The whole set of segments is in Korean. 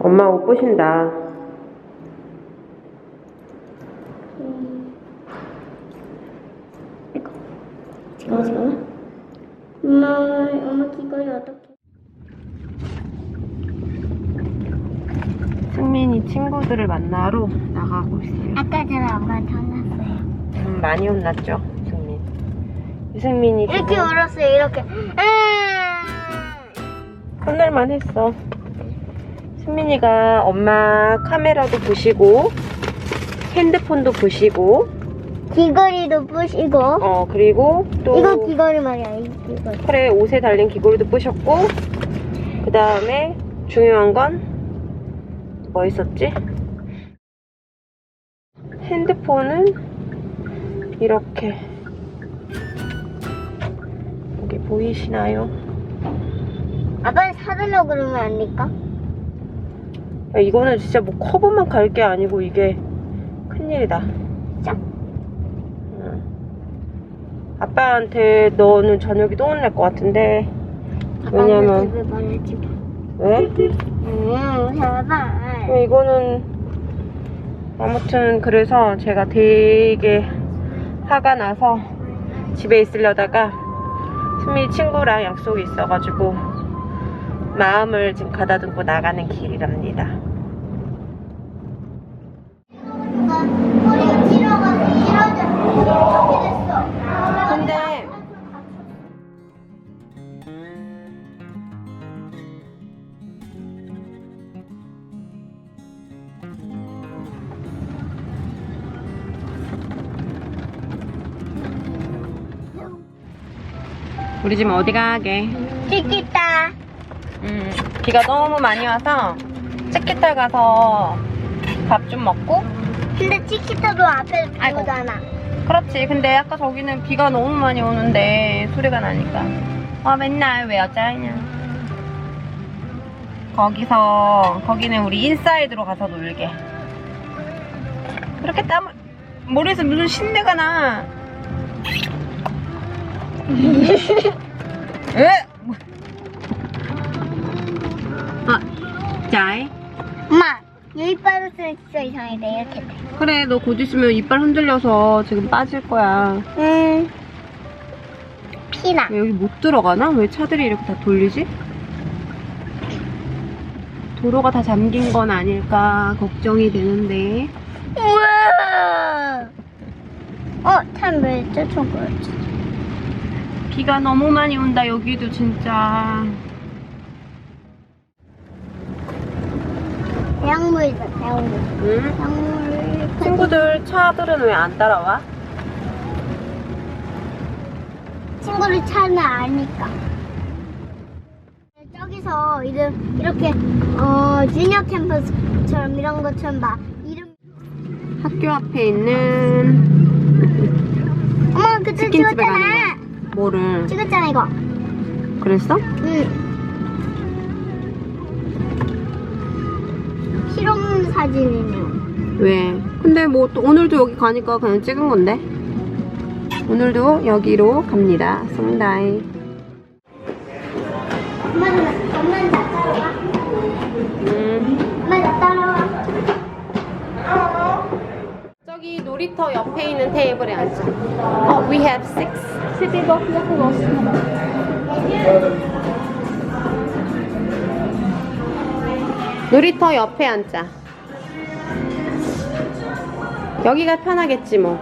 엄마 옷 보신다. 엄마 엄마 귀걸이 어떻게 승민이 친구들을 만나러 나가고 있어요. 아까 전에 엄마한테 혼났어요 음, 많이 혼났죠, 승민. 유승민이 이렇게 지금 울었어요 이렇게 음. 혼날만 했어. 승민이가 엄마 카메라도 보시고 핸드폰도 보시고 귀걸이도 부시고 어 그리고 또 이거 귀걸이 말이야 이 귀걸이 그래 옷에 달린 귀걸이도 부셨고 그 다음에 중요한 건 뭐 있었지? 핸드폰은 이렇게 여기 보이시나요? 아빠는 사달라고 그러면 안 될까? 야, 이거는 진짜 뭐 커버만 갈 게 아니고 이게 큰일이다. 응. 아빠한테 너는 저녁에 또 혼날 것 같은데 왜냐면 집에 마 왜? 음, 제발 어, 이거는 아무튼 그래서 제가 되게 화가 나서 집에 있으려다가 수미 친구랑 약속이 있어가지고 마음을 지금 가다듬고 나가는 길이랍니다. 근데 우리 지금 어디 가게? 찍겠다 음, 비가 너무 많이 와서 치키타 가서 밥 좀 먹고 근데 치키타도 앞에 아이고. 비오잖아 그렇지. 근데 아까 저기는 비가 너무 많이 오는데 소리가 나니까. 아 맨날 왜 어쩌냐. 거기서 거기는 우리 인사이드로 가서 놀게. 그렇게 땀을 머리에서 무슨 신내가 나. 에? 잘. 엄마 여기 빠졌으면 진짜 이상하다 이렇게 돼 그래, 너 곧 있으면 이빨 흔들려서 지금 빠질 거야. 음. 피나. 왜 여기 못 들어가나? 왜 차들이 이렇게 다 돌리지? 도로가 다 잠긴 건 아닐까 걱정이 되는데 우와. 어, 참왜 쫓아버렸지? 비가 너무 많이 온다 여기도 진짜 양물이다, 양물. 응? 양물. 친구들 차들은 왜 안 따라와? 친구를 찾으면 아니까. 저기서 이름 이렇게 어 주니어 캠퍼스처럼 이런 것처럼 막 이름 학교 앞에 있는 엄마 그때 치킨집에 찍었잖아. 가는 뭐를 찍었잖아 이거. 그랬어? 응. 실험 사진이네요. 왜? 근데 뭐 또 오늘도 여기 가니까 그냥 찍은 건데. 오늘도 여기로 갑니다. 송다이. 엄마는 엄마는 나 따라와. 음. 엄마 나 따라와. 저기 놀이터 옆에 있는 테이블에 앉자. 어, we have six. 놀이터 옆에 앉자. 여기가 편하겠지 뭐.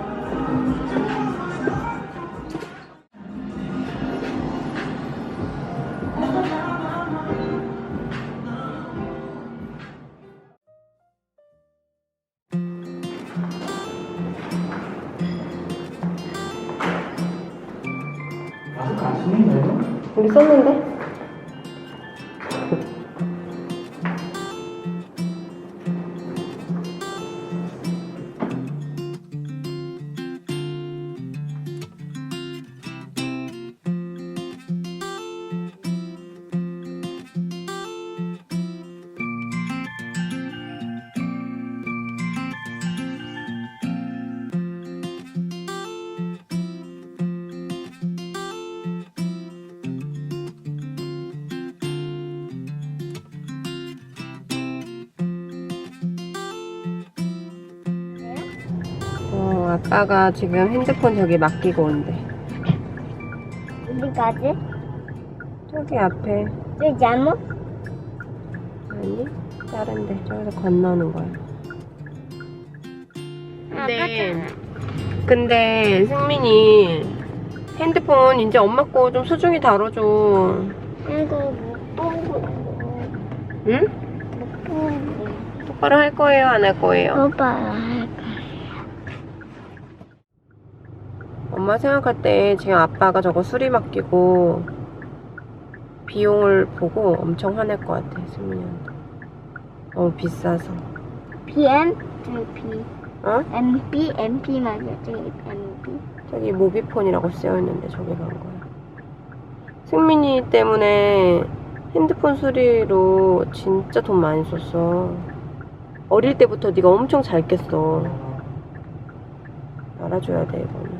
아빠가 지금 핸드폰 저기 맡기고 온대. 어디까지? 저기 앞에. 저기 잘못? 아니, 다른데. 저기서 건너는 거야. 근데, 근데 승민이 핸드폰 이제 엄마 거 좀 소중히 다뤄줘. 이거 못 보고. 응? 못 보고. 똑바로 할 거예요? 안 할 거예요? 오빠. 엄마 생각할 때 지금 아빠가 저거 수리 맡기고 비용을 보고 엄청 화낼 것 같아, 승민이한테. 너무 비싸서. PM? 저기 B. 어? MP? MP 맞아. 저기 MP. 저기 모비폰이라고 쓰여있는데 저기 간 거야. 승민이 때문에 핸드폰 수리로 진짜 돈 많이 썼어. 어릴 때부터 네가 엄청 잘 깼어. 알아줘야 돼, 이거는.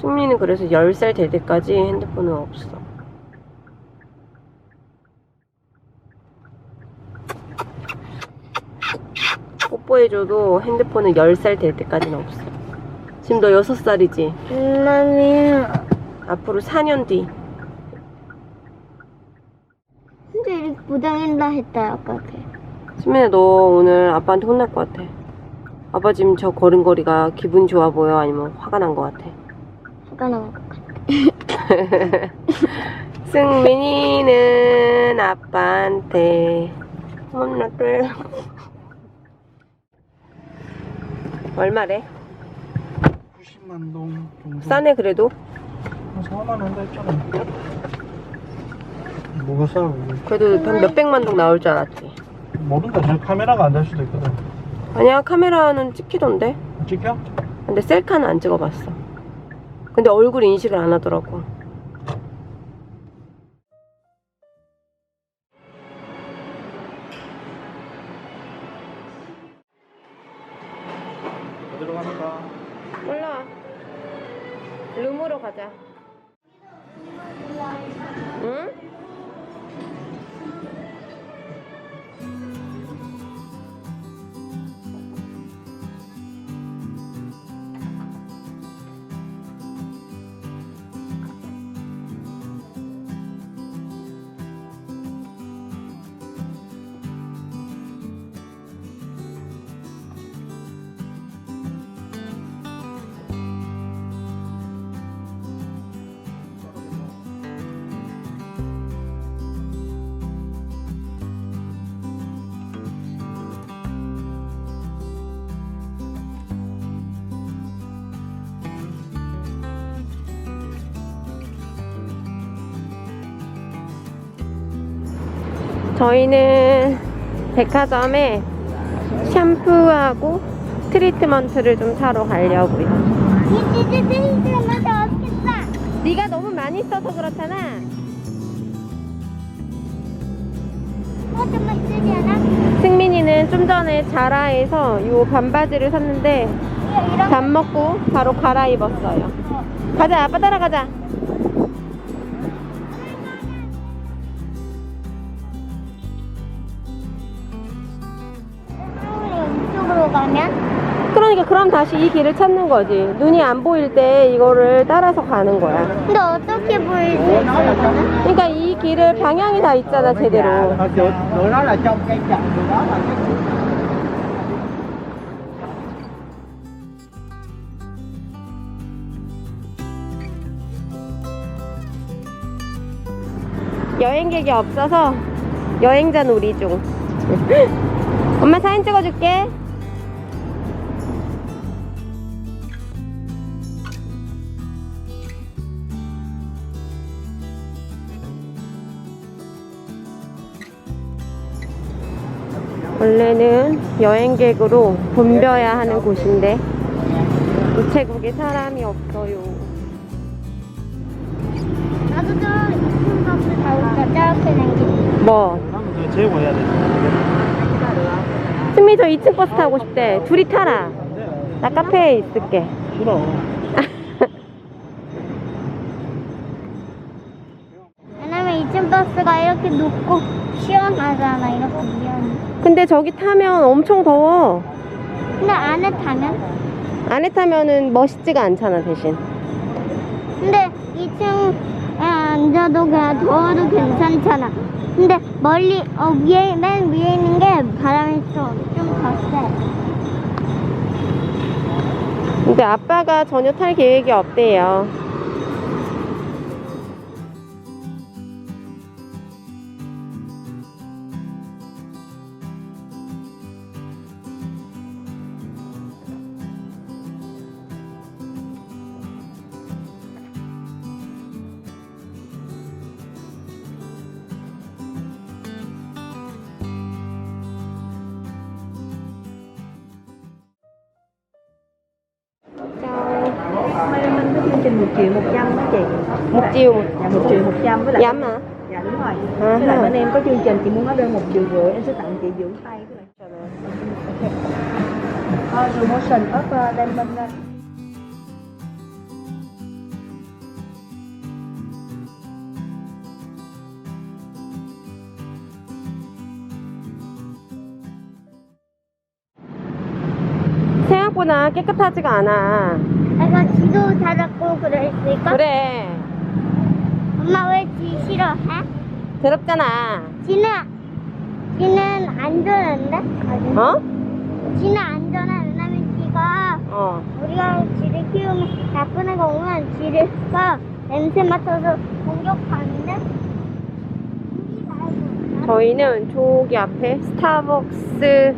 승민이는 그래서 10살 될 때까지 핸드폰은 없어. 뽀뽀해줘도 핸드폰은 10살 될 때까지는 없어. 지금 너 6살이지? 엄마미야. 앞으로 4년 뒤. 근데 이렇게 부당한다 했다 아빠한테. 수민아, 너 오늘 아빠한테 혼날 것 같아. 아빠 지금 저 걸음걸이가 기분 좋아 보여? 아니면 화가 난 것 같아? 나는 것 같아. 승민이는 아빠한테 혼났대. 얼마래? 90만 동 정도. 싸네, 그래도. 한 4만 원도 했잖아. 뭐가 싸? 그래도 한 몇백만 동 나올 줄 알았지. 모른다. 저 카메라가 안 될 수도 있거든. 아니야, 카메라는 찍히던데. 찍혀? 근데 셀카는 안 찍어봤어. 근데 얼굴 인식을 안 하더라고. 저희는 백화점에 샴푸하고 트리트먼트를 좀 사러 가려고요. 이. 네가 너무 많이 써서 그렇잖아. 승민이는 좀 전에 자라에서 요 반바지를 샀는데 밥 먹고 바로 갈아입었어요. 가자, 아빠 따라가자. 그러니까 그럼 다시 이 길을 찾는 거지. 눈이 안 보일 때 이거를 따라서 가는 거야. 근데 어떻게 보일 수 있어? 그러니까 이 길을 방향이 다 있잖아, 제대로. Là trong chợ đó là cái 여행객이 없어서 여행자 놀이 중. 엄마 사진 찍어줄게. 원래는 여행객으로 붐벼야 하는 곳인데 우체국에 사람이 없어요. 나도. 뭐? 한번 더 재고 해야 돼. 승미 저 2층 버스 타고 싶대. 둘이 타라. 나 카페에 있을게. 싫어. 왜냐면 2층 버스가 이렇게 높고 시원하잖아, 이렇게 위험해. 근데 저기 타면 엄청 더워. 근데 안에 타면? 안에 타면은 멋있지가 않잖아, 대신. 근데 2층에 앉아도 그냥 더워도 괜찮잖아. 근데 멀리, 어, 위에, 맨 위에 있는 게 바람이 좀, 좀더 세. 근데 아빠가 전혀 탈 계획이 없대요. Dám hả? Dạ đúng rồi À Với lại ha. bên em có chương trình chị muốn hóa đơn 1 triệu rưỡi Em sẽ tặng chị dưỡng tay với lại uh, Promotion of uh, Diamond uh, 생각보다 깨끗하지가 않아. 내가 지도 찾았고 그랬을까? 그래. 엄마 왜지 싫어해? 더럽잖아. 지는, 지는 안전한데? 어? 지는 안전해. 왜냐면 지가 어. 우리가 쥐를 키우면 나쁜 애가 오면 쥐가 냄새 맡아서 공격하는데 저희는 저기 앞에 스타벅스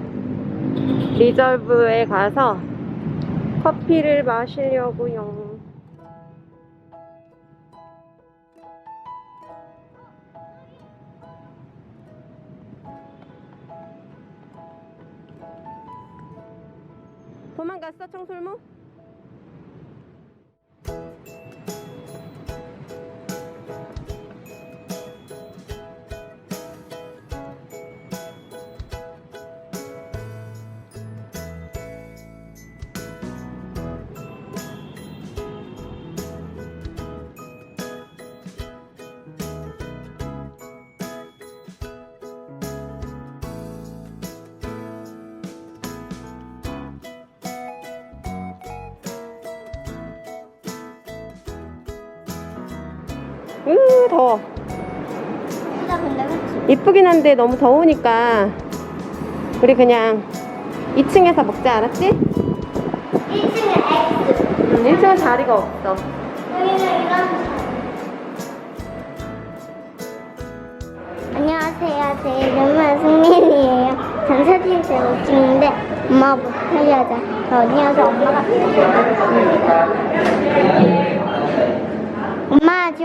리저브에 가서 커피를 마시려고요. 도망갔어, 으, 더워. 근데 그치? 이쁘긴 한데 너무 더우니까 우리 그냥 2층에서 먹자 알았지? 1층에 X 응, 1층은 자리가 없어 여기는 이런 안녕하세요. 제 이름은 승민이에요. 전 사진 제가 찍는데 엄마가 못 살려줘. 저 언니여서 엄마가 엄마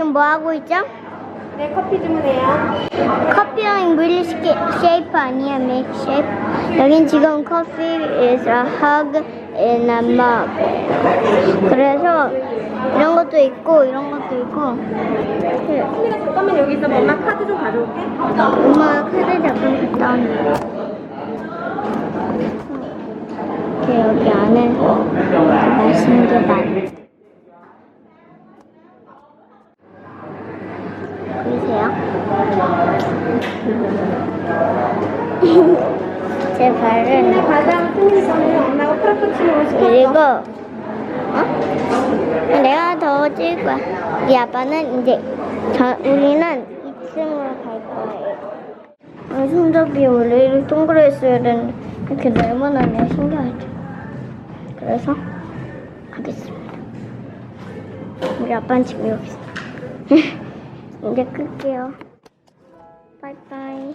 지금 뭐 하고 있죠? 네 커피 주문해요 커피랑 밀크 쉐이프 아니야 밀크 쉐이프 여긴 지금 커피 is a hug 얘는 먹어요. 그래서 이런 것도 있고 이런 것도 있고 그 승민아 잠깐만 여기 있어. 엄마 카드 좀 가져올게. 엄마가 카드 잠깐 갔다 온다. 이렇게 여기 안에 맛있는 게 많아. 보이세요? 제 발은 프라푸치노 그리고 어? 내가 더 찍을 거야. 이 아빠는 이제 저 우리는 2층으로 갈 거예요. 아, 손잡이 원래 이렇게 동그랬어야 되는데 이렇게 네모나네 신기하죠. 그래서 가겠습니다. 우리 아빠는 지금 여기 있어. 이제 끌게요. 바이바이.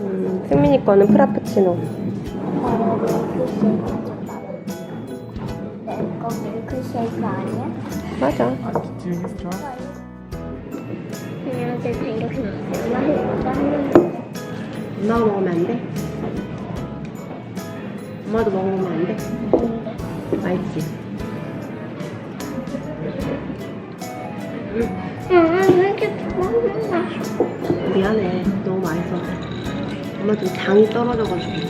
음, 승민이 거는 프라푸치노. 내거 밀크쉐이크 아니야? 맞아. 그냥 제 맛있어. 엄마가 먹으면 안 돼? 엄마도 먹으면 안 돼? 맛있지? 미안해. 너무 맛있어. 엄마 좀 당이 떨어져가지고.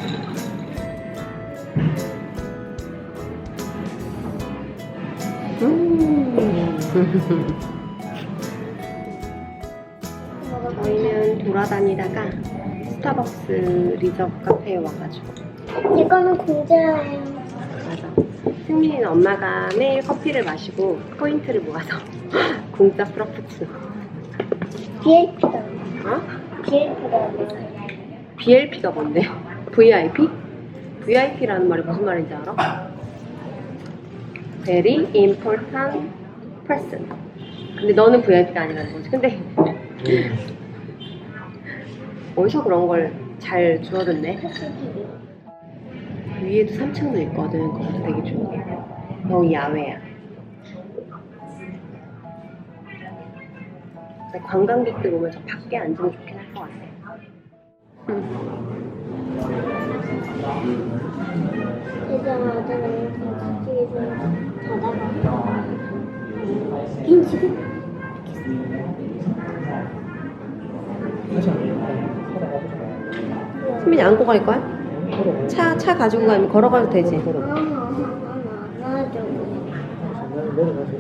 음. 돌아다니다가 스타벅스 리저브 카페에 와가지고 이거는 공짜예요. 맞아. 승민이는 엄마가 매일 커피를 마시고 포인트를 모아서 공짜 프라푸치노. BLP다. 어? BLP다. BLP가 뭔데? VIP? VIP라는 말이 무슨 말인지 알아? Very important person. 근데 너는 VIP가 아니라는 거지. 근데 어디서 그런 걸 잘 주워듣네? 위에도 3층도 있거든. 거기도 되게 조용해. 여기 야외야. 관광객들 오면 저 밖에 앉으면 좋긴 할 것 같아. 김치찌개 좀 자다가 김치찌개 수민이 안고 갈 거야? 차, 차 가지고 가면 걸어가도 되지. 안아줘. 택시 타고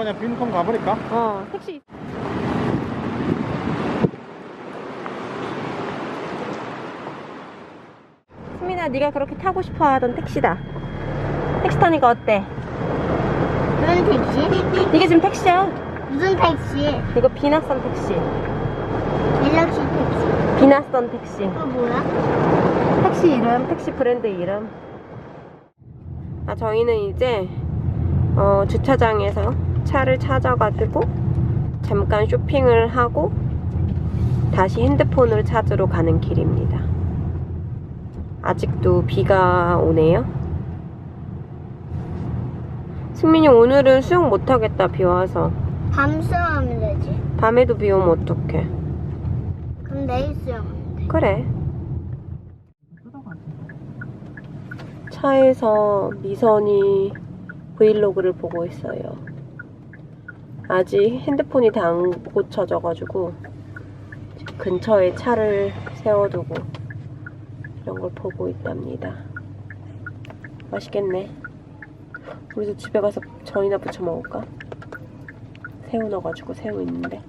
그냥 빈통 가버릴까? 어, 택시. 수민아, 네가 그렇게 타고 싶어 하던 택시다. 택시 타니까 어때? 무슨 택시? 이게 지금 택시야. 무슨 택시? 이거 비낯선 택시. 갤럭시 택시. 비낯선 택시. 그거 뭐야? 택시 이름, 택시 브랜드 이름. 아, 저희는 이제 어, 주차장에서 차를 찾아가지고 잠깐 쇼핑을 하고 다시 핸드폰을 찾으러 가는 길입니다. 아직도 비가 오네요. 승민이 오늘은 수영 못하겠다, 비 와서. 밤 수영하면 되지. 밤에도 비 오면 어떡해. 그럼 내일 수영하면 돼. 그래. 차에서 미선이 브이로그를 보고 있어요. 아직 핸드폰이 다 안 고쳐져가지고 근처에 차를 세워두고 이런 걸 보고 있답니다. 맛있겠네. 우리도 집에 가서 전이나 부쳐 먹을까? 새우 넣어가지고 새우 있는데.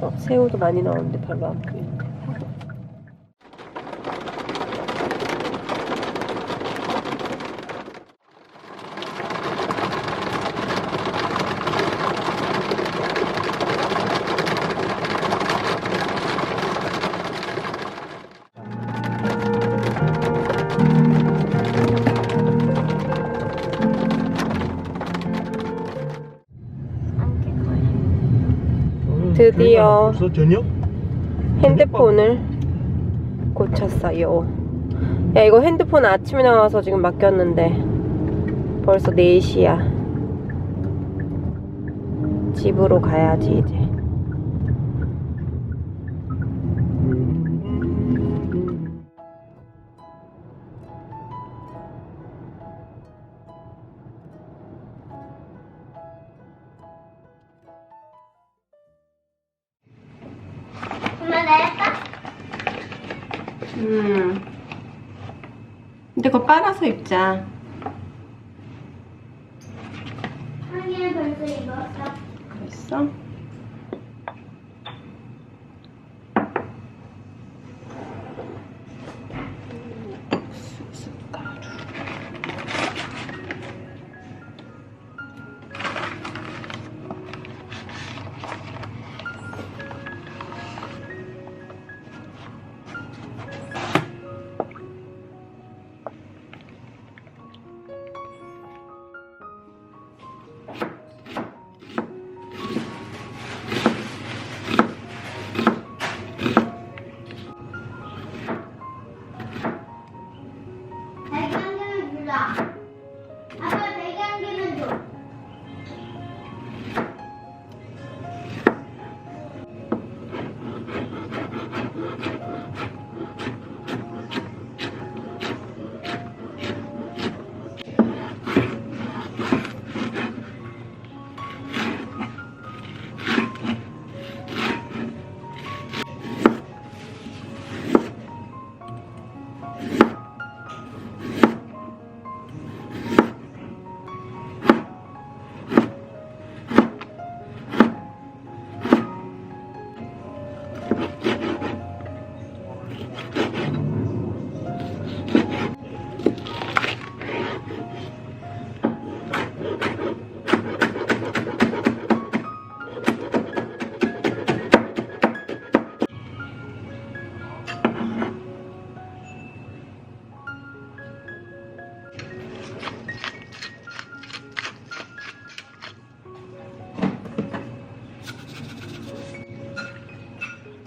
어, 새우도 많이 나오는데 별로 안 보이 드디어 벌써 저녁? 핸드폰을 고쳤어요. 야, 이거 핸드폰 아침에 나와서 지금 맡겼는데 벌써 4시야. 집으로 가야지, 이제. 빨아서 입자. 하기는 벌써 입었어. 그랬어?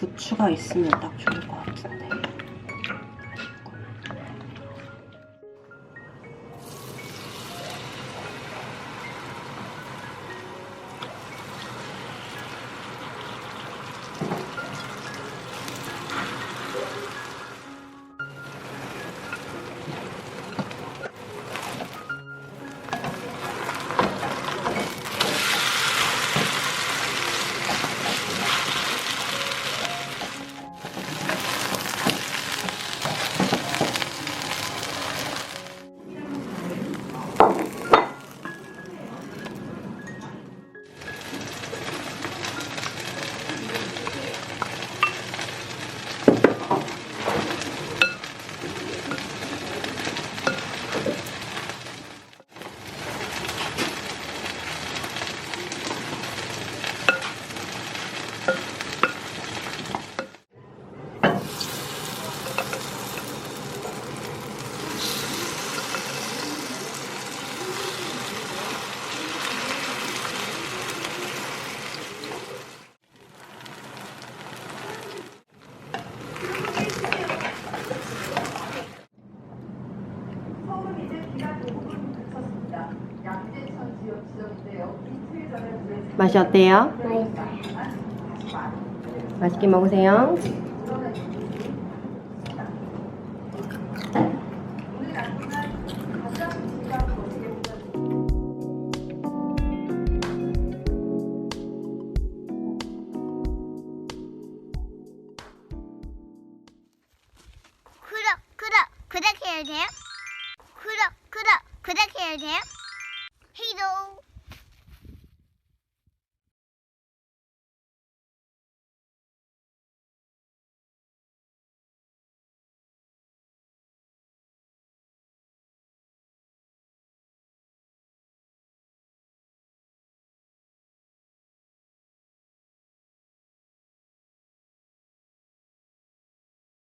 부추가 있으면 딱 좋을 것 같은데. 맛이 어때요? 맛있어요. 맛있게 먹으세요.